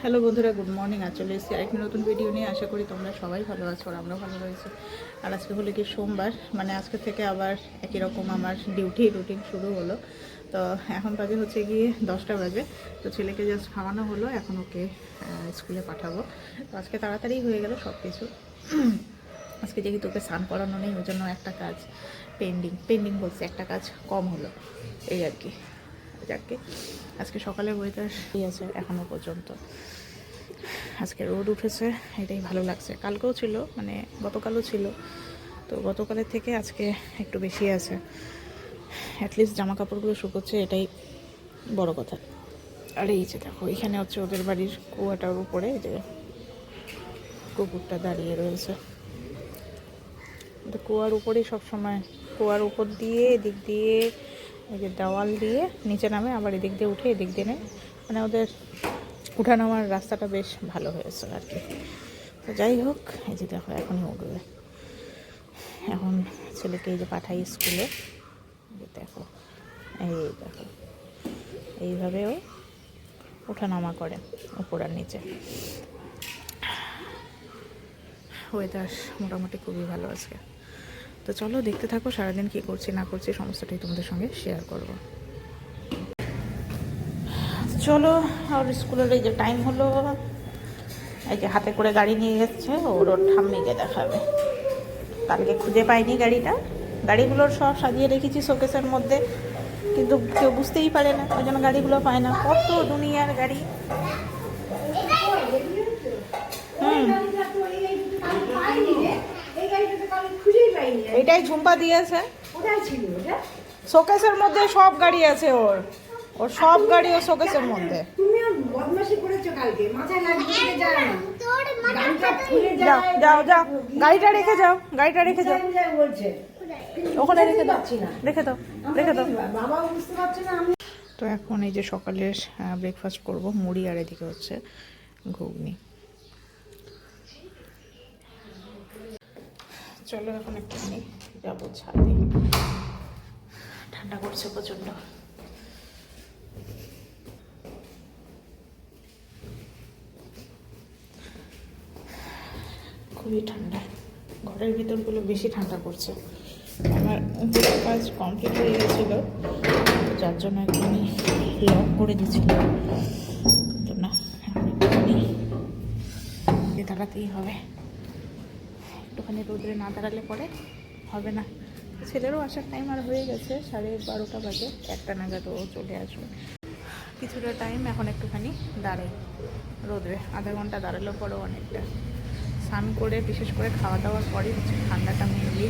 Hello বন্ধুরা, good morning. আর চলে এসেছি আরেকটি নতুন ভিডিও নিয়ে। আশা করি তোমরা সবাই ভালো আছো আর আমরা ভালো রয়েছি। আর আজকে হলো কি সোমবার মানে আজকে থেকে আবার একই রকম আমার ডিউটি রুটিন শুরু হলো। তো এখন বাজে হচ্ছে গিয়ে দশটা বাজে। তো ছেলেকে জাস্ট খাওয়ানো হলো, এখন ওকে স্কুলে পাঠাবো। তো আজকে তাড়াতাড়ি হয়ে গেল সব কিছু আজকে যেহেতু ওকে স্নান করানো নেই, ওই জন্য একটা কাজ পেন্ডিং পেন্ডিং বলছে, একটা কাজ কম হলো। এই আর কি। যাকে আজকে সকালে ওয়েদার এই আছে এখনও পর্যন্ত। আজকে রোদ উঠেছে, এটাই ভালো লাগছে। কালকেও ছিল মানে গতকালও ছিল। তো গতকালের থেকে আজকে একটু বেশি আছে। অ্যাটলিস্ট জামা কাপড়গুলো শুকোচ্ছে, এটাই বড় কথা। আর এই যে দেখো, এখানে হচ্ছে ওদের বাড়ির কুয়াটার উপরে যে কুকুরটা দাঁড়িয়ে রয়েছে। কুয়ার উপরেই সবসময়, কুয়ার উপর দিয়ে, এদিক দিয়ে এই যে দেওয়াল দিয়ে নিচে নামে, আবার এদিক দিয়ে উঠে এদিক দিয়ে নেয়। মানে ওদের উঠা নামার রাস্তাটা বেশ ভালো হয়েছে আর কি। তো যাই হোক, এই যে দেখো, এখনই উঠবে। এখন ছেলেকে এই যে পাঠাই স্কুলে। দেখো, এই দেখো। এইভাবেও ওঠা নামা করে উপর আর নিচে। ওয়েদার মোটামুটি খুবই ভালো আজকে। তো চলো দেখতে থাকো সারাদিন কী করছি না করছি সমস্তটাই তোমাদের সঙ্গে শেয়ার করব। চলো ওর স্কুলের এই যে টাইম হলো এই যে হাতে করে গাড়ি নিয়ে যাচ্ছে ওর ওর ঠাম্মিকে দেখাবে। কালকে খুঁজে পাইনি গাড়িটা। গাড়িগুলোর সব সাজিয়ে রেখেছি শোকেসের মধ্যে কিন্তু কেউ বুঝতেই পারে না ওই জন্য গাড়িগুলো পায় না। কত দুনিয়ার গাড়ি। হুম। এটাই ঝুম্পা দিয়েছে। শোকেসের মধ্যে সব গাড়ি আছে ওর। ওর সব গাড়ি ও শোকেসের মধ্যে। যাও। যাও। যাও গাড়িটা রেখে যাও গাড়িটা রেখে যাও। ওখানে রেখে দাও। পাচ্ছি না। রেখে দাও রেখে দাও। কি, বুঝতে পারছে না আমি? তো এখন এই যে সকালের ব্রেকফাস্ট করব মুড়ি আর এদিকে হচ্ছে ঘুগনি। চলো এখন একটু একটুখানি যাব ছাদে। ঠান্ডা করছে প্রচণ্ড। খুবই ঠান্ডা। ঘরের ভিতরগুলো বেশি ঠান্ডা করছে আমার উপরের কাজ কমপ্লিট হয়ে গেছিল, যার জন্য একটুখানি লক করে দিচ্ছিল তো না, এখন একটুখানি হবে। একটুখানি রোদ্রে না দাঁড়ালে পরে হবে না। ছেলেরও আসার টাইম আর হয়ে গেছে, সাড়ে বারোটা বাজে, একটা নাগাদ ও চলে আসবে। কিছুটা টাইম এখন একটুখানি দাঁড়াই রোদরে, আধা ঘণ্টা দাঁড়ালেও পরেও অনেকটা। স্নান করে, বিশেষ করে খাওয়া দাওয়ার পরে হচ্ছে ঠান্ডাটা মেনলি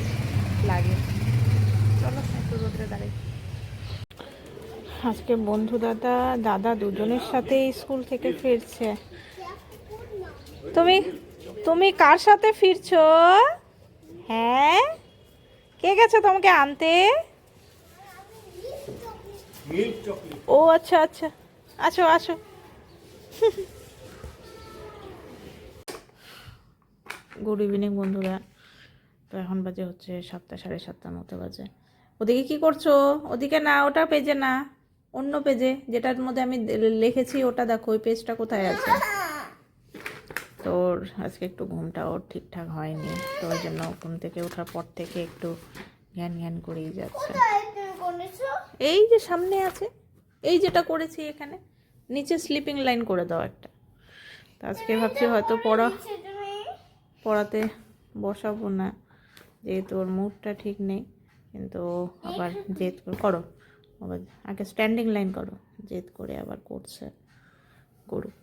লাগে। চলো একটু রোদ্রে দাঁড়াই। আজকে বন্ধু দাদা দাদা দুজনের সাথে স্কুল থেকে ফিরছে। তুমি? তুমি কার সাথে ফিরছো? হ্যাঁ? কে গেছে তোমাকে আনতে? ও আচ্ছা আচ্ছা। আসো আসো। গুড ইভিনিং, বন্ধুরা। তো এখন বাজে হচ্ছে সাতটা, সাড়ে সাতটার মতো বাজে। ওদিকে কি করছ? ওদিকে না, ওটা পেজে না, অন্য পেজে, যেটার মধ্যে আমি লিখেছি, ওটা দেখো, ওই পেজটা কোথায় আছে? তো আজকে একটু ঘুমটা ওর ঠিকঠাক হয়নি, তো ওই জন্য ঘুম থেকে ওঠার পর থেকে একটু জ্ঞান জ্ঞান করেই যাচ্ছে। এই যে সামনে আছে, এই যেটা করেছি এখানে, নিচে স্লিপিং লাইন করে দাও একটা। তো আজকে ভাবছি হয়তো পড়া, পড়াতে বসাবো না, যেহেতু ওর মুডটা ঠিক নেই, কিন্তু আবার জেদ করো আবার আগে স্ট্যান্ডিং লাইন করো, জেদ করে আবার করছে, করুক।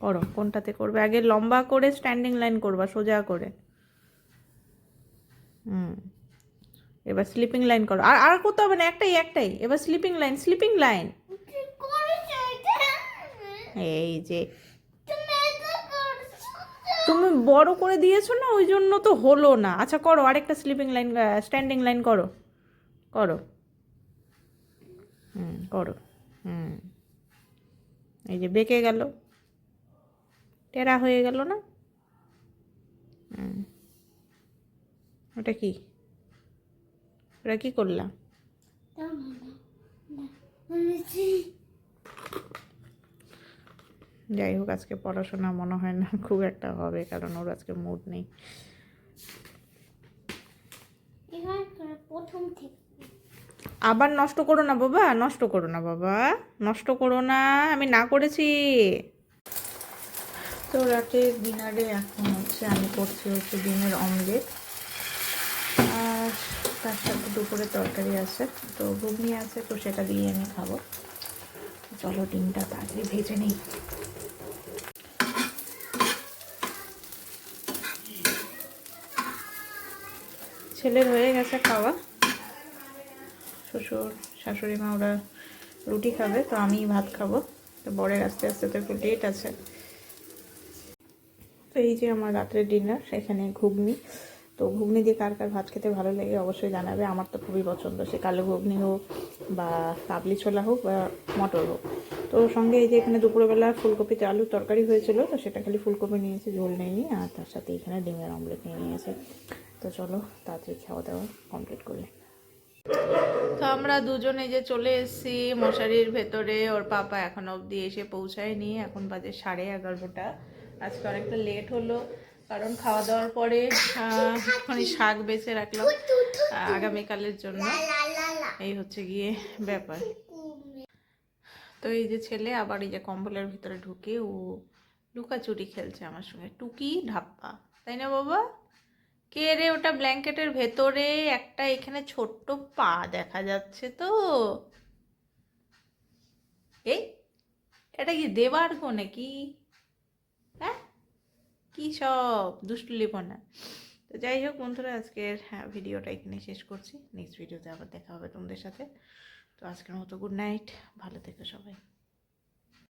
করো কোনটাতে করবে? আগে লম্বা করে স্ট্যান্ডিং লাইন করবা সোজা করে। হুম। এবার স্লিপিং লাইন করো। আর আর করতে হবে না একটাই একটাই। এবার স্লিপিং লাইন স্লিপিং লাইন এই যে। তুমি বড় করে দিয়েছ না ওই জন্য তো হলো না। আচ্ছা করো আরেকটা স্লিপিং লাইন স্ট্যান্ডিং লাইন করো। করো। হুম করো। হুম। এই যে বেঁকে গেল। টেরা হয়ে গেল না? ওটা কি? ওটা কি করলাম? যাই হোক আজকে পড়াশোনা মনে হয় না খুব একটা হবে কারণ ওর আজকে মুড নেই। আবার নষ্ট করো না বাবা নষ্ট করো না বাবা নষ্ট করো না আমি না করেছি। তো রাতে ডিনারে এখন হচ্ছে আমি করছি হচ্ছে ডিমের অমলেট। আর তার সাথে দুপুরে তরকারি আছে, তো ঘুগনি আছে, তো সেটা দিয়ে আমি খাব। চলো ডিমটা তাড়াতাড়ি ভেজে নিই। ছেলের হয়ে গেছে খাওয়া। শ্বশুর শাশুড়ি মা ওরা রুটি খাবে, তো আমি ভাত খাব। তো বরের আস্তে আস্তে তো একটু ডেট আছে। এই যে আমার রাত্রের ডিনার এখানে ঘুগনি। তো ঘুগনি দিয়ে কার কার ভাত খেতে ভালো লাগে অবশ্যই জানাবে। আমার তো খুবই পছন্দ। সে কালো ঘুগনি হোক বা কাবলি ছোলা হোক বা মটর হোক। তো সঙ্গে এই যে এখানে দুপুরবেলা ফুলকপিতে আলুর তরকারি হয়েছিল, তো সেটা খালি ফুলকপি নিয়েছি, ঝোল নিইনি, আর তার সাথে এখানে ডিমের অমলেট নিয়ে নিয়েছি। তো চলো, তাড়াতাড়ি খাওয়া দাওয়া কমপ্লিট করি তো আমরা দুজনে যে চলে এসেছি মশারির ভেতরে, ওর পাপা এখন অবধি এসে পৌঁছায়নি। এখন বাজে সাড়ে এগারোটা। আজকে অনেকটা লেট হলো কারণ খাওয়া দাওয়ার পরে আহ, শাক বেছে রাখলাম আগামীকালের জন্য। এই হচ্ছে গিয়ে ব্যাপার। তো এই যে ছেলে আবার এই যে কম্বলের ভিতরে ঢুকে ও লুকাচুরি খেলছে আমার সঙ্গে। টুকি ঢাপ্পা। তাই না বাবা? কে রে ওটা ব্ল্যাঙ্কেটের ভেতরে? একটা এখানে ছোট্ট পা দেখা যাচ্ছে তো। এই এটা কি দেবার নাকি কি সব দুষ্টুলিপনা। তো যাই হোক বন্ধুরা, আজকের হ্যাঁ ভিডিওটা এখানে শেষ করছি। নেক্সট ভিডিওতে আবার দেখা হবে তোমাদের সাথে। তো আজকের মতো গুড নাইট ভালো থেকো সবাই।